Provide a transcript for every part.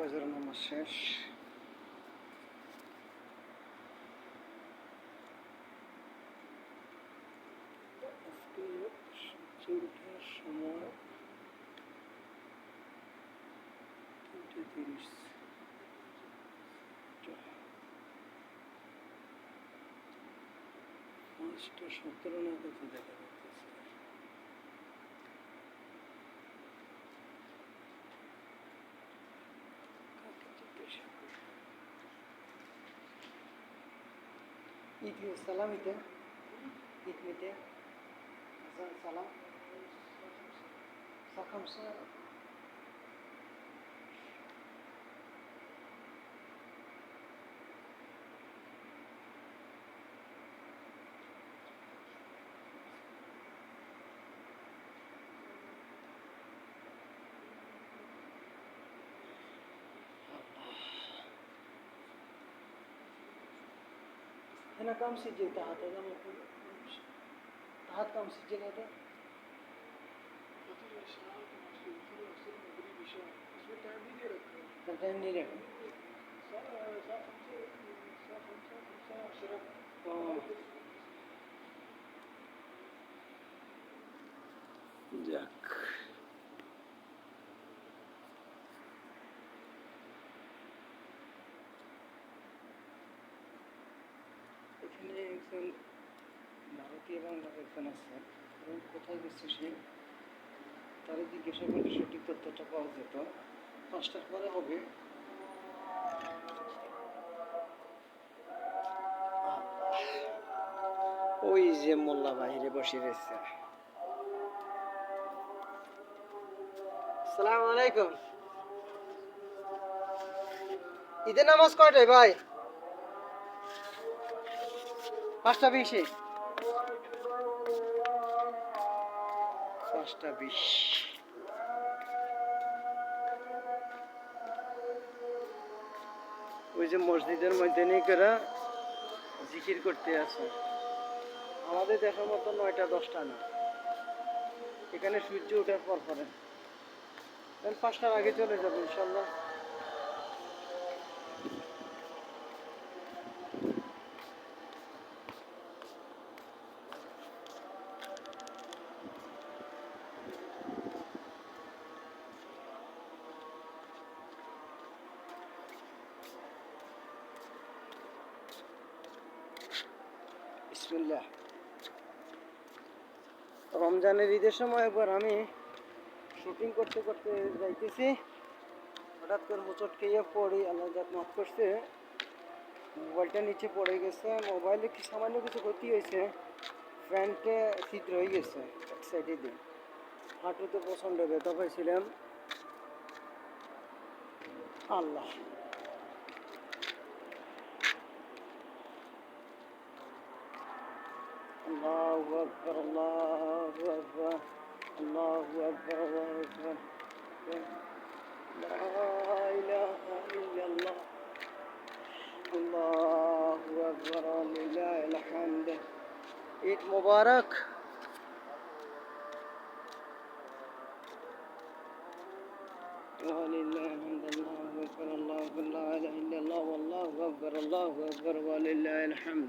ফজর নামাজ শেষ ওঠার সময় তিনটে তিরিশ পাঁচটা সতেরো নাগাদ দেখা İdli salam idi. İdmidi. Salam. Sakamsa ከነቃም ሲጀታ አተላ መኩ ታት ካም ሲጀታ ደ time नहीं लगा যাক একজন ভারতীয় বাংলার একজন আছে এবং কোথায় গেছে সে তারা জিজ্ঞাসা করলে সঠিক তথ্যটা পাওয়া যেত। পাঁচটার পরে হবে। ওই যে মোল্লা বাহিরে বসে রয়েছে। সালাম আলাইকুম। ঈদের নামাজ কয়টায় ভাই? পাঁচটা বিশে? পাঁচটা বিশ। ওই যে মসজিদের মধ্যে নিয়ে করে জিকির করতে আছে। আমাদের দেখার মতো নয়টা, দশটা না। এখানে সূর্য ওঠার পর পরে। পাঁচটার আগে চলে যাব, ইনশাল্লাহ। বিসমিল্লাহ। রমজানের ঈদের সময় একবার আমি শুটিং করতে করতে যাইতেছি। হঠাৎ করে মুচট খেয়ে পড়ি, আল্লাহ যাক মাফ করছে। মোবাইলটা নিচে পড়ে গেছে, মোবাইলে কি সামান্য কিছু ক্ষতি হয়েছে? ফ্যানটে ছিদ্র হয়ে গেছে, এক সাইডে দিয়ে। হাঁটুতে প্রচণ্ড ব্যথা পাইছিলাম। আল্লাহ। الله أكبر الله أكبر الله أكبر الله أكبر. لا إله إلا الله. الله أكبر ولله الحمد. عيد مبارك. ولله الحمد الله أكبر الله أكبر لا إله إلا الله والله أكبر الله أكبر ولله الحمد.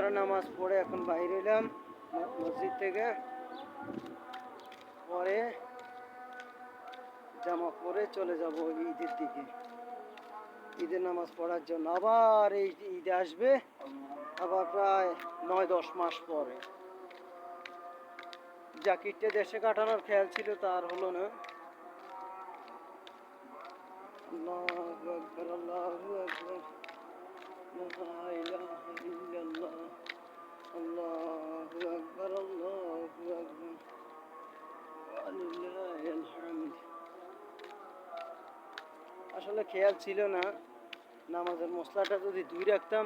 ফজর নামাজ পড়ে এখন বাইরে এলাম, মসজিদ থেকে। পরে জামা পরে চলে যাব ঈদের দিকে। ঈদের নামাজ পড়ার জন্য। আবার এই ঈদে আসবে, আবার প্রায় নয় দশ মাস পরে। জাকিরটা দেশে কাটানোর খেয়াল ছিল তার হলো না। আসলে খেয়াল ছিল না। নামাজের মশলাটা যদি দুই রাখতাম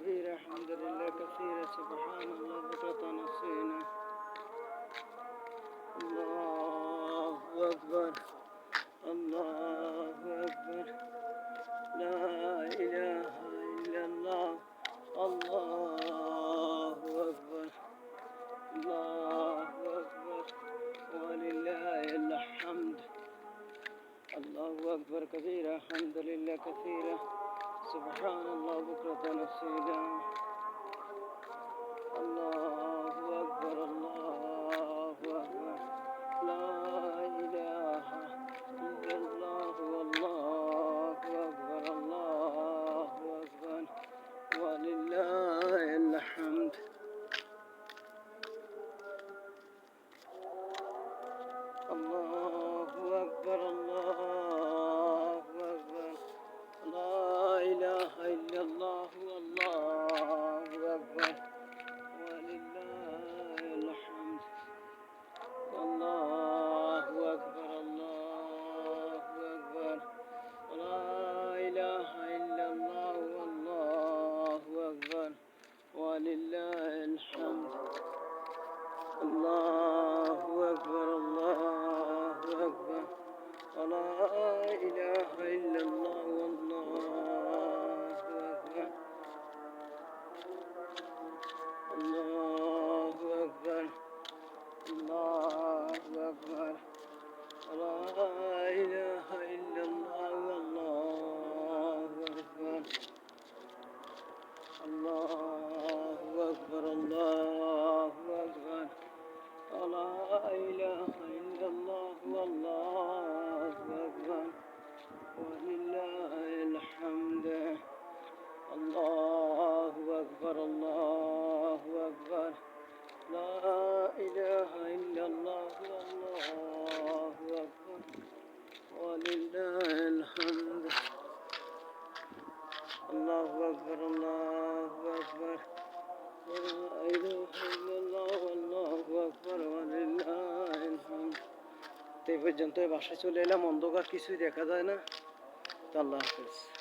كبيرا الحمد لله كثيرا سبحان الله بكرة نصينا. الله أكبر الله أكبر. لا إله إلا الله الله أكبر. الله أكبر. ولله الحمد. الله أكبر كبيرا الحمد لله كثيرا سبحان الله بكرة نصيلا পর্যন্ত বাসায় চলে এলাম। অন্ধকার কিছুই দেখা যায় না। তো আল্লাহ হাফেজ।